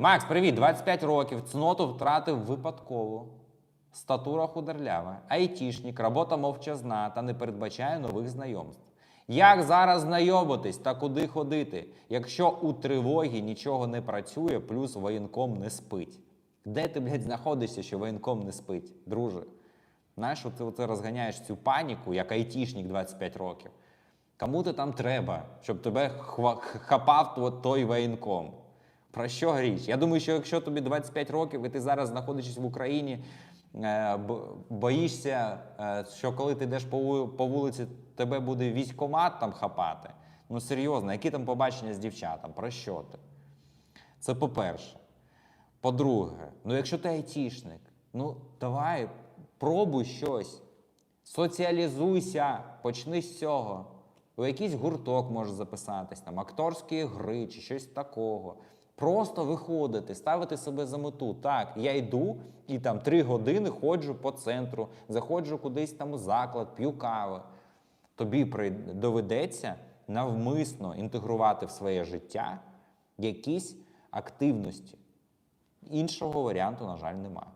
Макс, привіт, 25 років. Цноту втратив випадково. Статура худерлява, айтішник, робота мовчазна та не передбачає нових знайомств. Як зараз знайомитись та куди ходити, якщо у тривогі нічого не працює, плюс воєнком не спить? Де ти, блядь, знаходишся, що воєнком не спить, друже? Знаєш, ти оце розганяєш цю паніку, як айтішник 25 років. Кому ти там треба, щоб тебе хапав той воєнком? Про що річ? Я думаю, що якщо тобі 25 років і ти зараз знаходишся в Україні, е, боїшся, е, що коли ти йдеш по ву- по вулиці, тебе буде військкомат там хапати. Ну серйозно, які там побачення з дівчатам? Про що ти? Це по-перше. По-друге, ну якщо ти айтішник, ну давай пробуй щось. Соціалізуйся, почни з цього. У якийсь гурток можеш записатись, там, акторські гри чи щось такого. Просто виходити, ставити себе за мету. Так, я йду і там три години ходжу по центру, заходжу кудись там у заклад, п'ю каву. Тобі доведеться навмисно інтегрувати в своє життя якісь активності. Іншого варіанту, на жаль, немає.